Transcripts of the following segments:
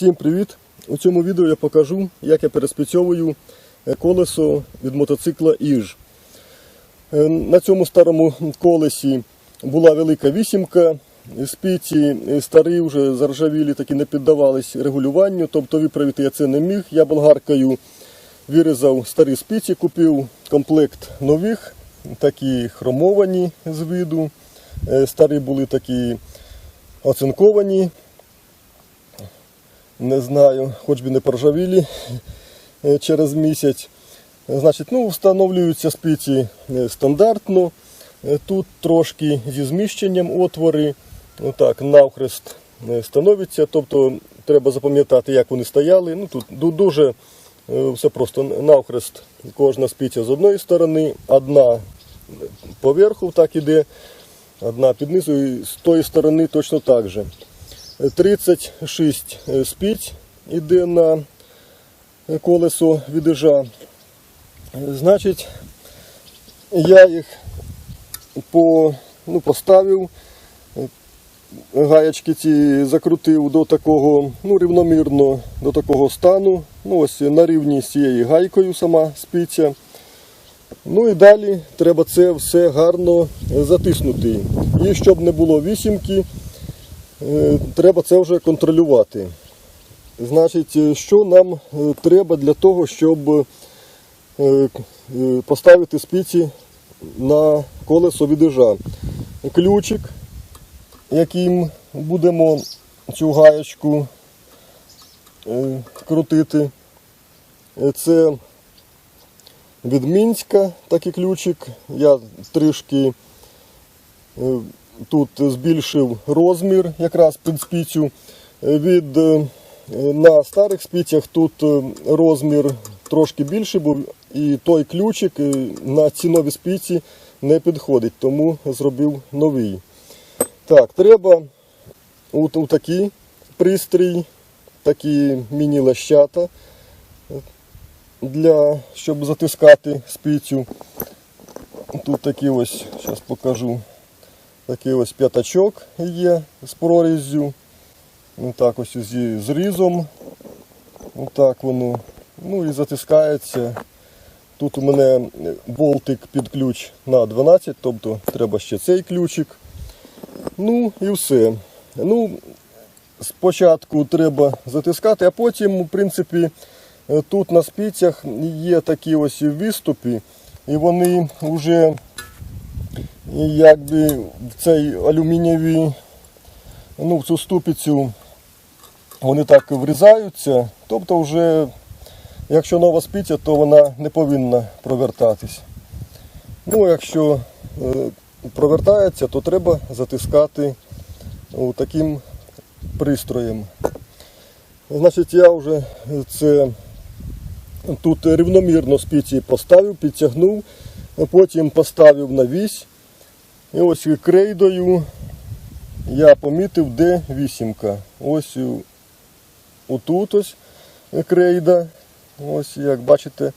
Всім привіт! У цьому відео я покажу, як я переспецьовую е, колесо від мотоцикла Іж. Е, На цьому старому колесі була велика вісімка, е, старі вже заржавілі, такі не піддавались регулюванню, тобто виправити я це не міг. Я болгаркою вирізав старі спиці, купив комплект нових, такі хромовані з виду. Старі були такі оцинковані, не знаю, хоч би не поржавілі е, через місяць. Е, Значить, ну, встановлюються спиці е, стандартно. Тут трошки зі зміщенням отвори. Отак, навхрест е, становиться. Тобто треба запам'ятати, як вони стояли. Ну, тут дуже все просто навхрест. Кожна спиця з одної сторони, одна поверху так іде, одна під низу, і з тої сторони точно так же. 36 спиць іде на колесо відежа. Значить, я їх по, ну, поставив, гаячки ці закрутив до такого, ну, рівномірно до такого стану. Ну, ось на рівні з цією гайкою сама спиця. Ну і далі треба це все гарно затиснути. І щоб не було вісімки, е, треба це вже контролювати. Значить, е, що нам е, треба для того, щоб е, е, поставити спиці на колесо відежа? Ключик, яким будемо цю гаєчку е, крутити. Е, Це від Мінська такий ключик. Я трішки е, тут збільшив розмір якраз під спицю. Е, Від е, на старих спицях тут е, розмір трошки більший був, і той ключик на ці нові спиці не підходить, тому зробив новий. Так, треба от такий пристрій, такі міні-лещата щоб затискати спицю. Тут такий ось, зараз покажу, такий ось п'ятачок є з проріззю. Так ось зі зрізом. Отак воно. Ну і затискається. Тут у мене болтик під ключ на 12, тобто треба ще цей ключик. Ну і все. Ну, спочатку треба затискати, а потім, в принципі, тут на спицях є такі ось виступи, і вони вже якби в цей алюмінієвий, ну, в цю ступицю вони так врізаються. Тобто вже, якщо нова спиця, то вона не повинна провертатись. Ну, якщо е, провертається, то треба затискати таким пристроєм. Значить, я вже це тут рівномірно спиці поставив, підтягнув, потім поставив на вісь. І ось крейдою я помітив, де вісімка. Ось отут ось крейда. Ось як бачите,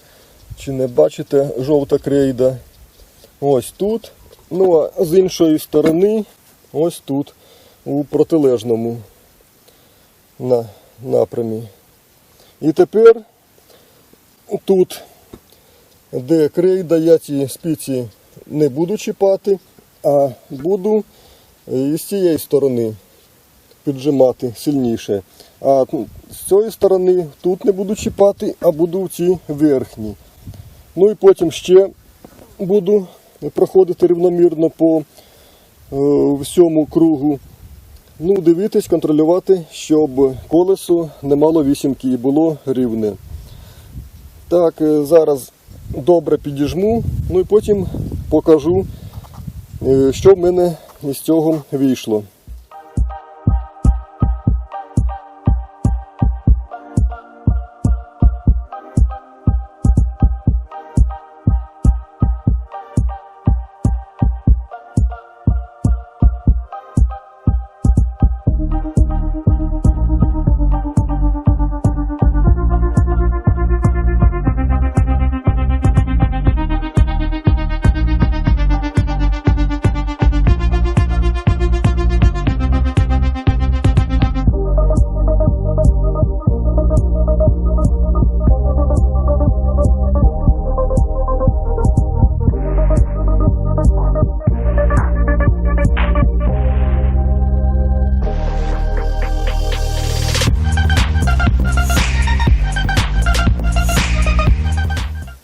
чи не бачите, жовта крейда. Ось тут. Ну а з іншої сторони, ось тут, у протилежному на, напрямі. І тепер тут, де крейда, я ці спиці не буду чіпати, а буду е, з цієї сторони піджимати сильніше. А ну, з цієї сторони тут не буду чіпати, а буду в ці верхні. Ну і потім ще буду проходити рівномірно по е, всьому кругу. Ну, дивитись, контролювати, щоб колесо не мало вісімки і було рівне. Так, е, зараз добре підіжму, ну і потім покажу, що в мене з цього вийшло.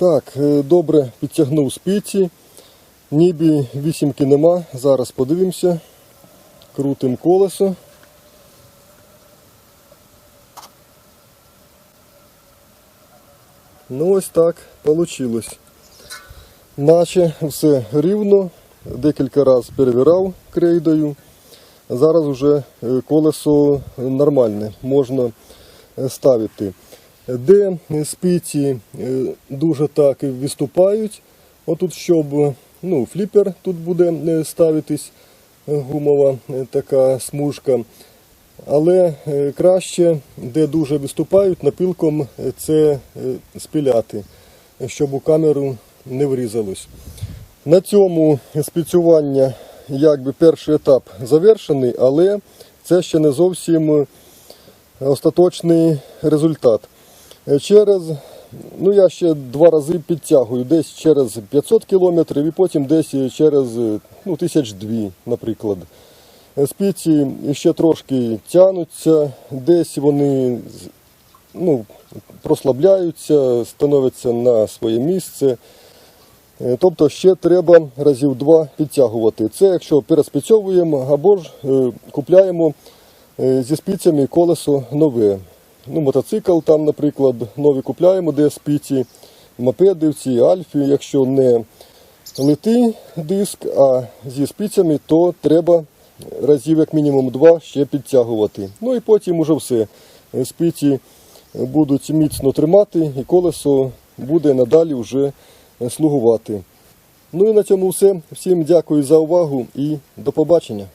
Так, е, добре підтягнув спиці. Ніби вісімки нема. Зараз подивимося. Крутим колесо. Ну ось так вийшло. Наче все рівно. Декілька разів перевірав крейдою. Зараз вже е, колесо нормальне, можна е, ставити. Де спиці е, дуже так виступають, отут, щоб ну, фліпер тут буде е, ставитись, е, гумова така смужка. Але краще, де дуже виступають, напилком е, це спіляти, щоб у камеру не врізалось. На цьому спецювання якби перший етап завершений, але це ще не зовсім остаточний результат. Е, Через, ну я ще два рази підтягую, десь через 500 кілометрів і потім десь через ну, тисяч дві, наприклад. Е, Спиці ще трошки тягнуться, десь вони ну, прослабляються, становляться на своє місце. Е, Тобто ще треба разів два підтягувати. Це якщо переспецьовуємо або ж е, купляємо е, зі спицями колесо нове. Ну, мотоцикл там, наприклад, нові купляємо, де спиці, мопеди, ці альфі, якщо не литий диск, а зі спицями, то треба разів як мінімум два ще підтягувати. Ну і потім уже все. Спиці будуть міцно тримати і колесо буде надалі вже слугувати. Ну і на цьому все. Всім дякую за увагу і до побачення.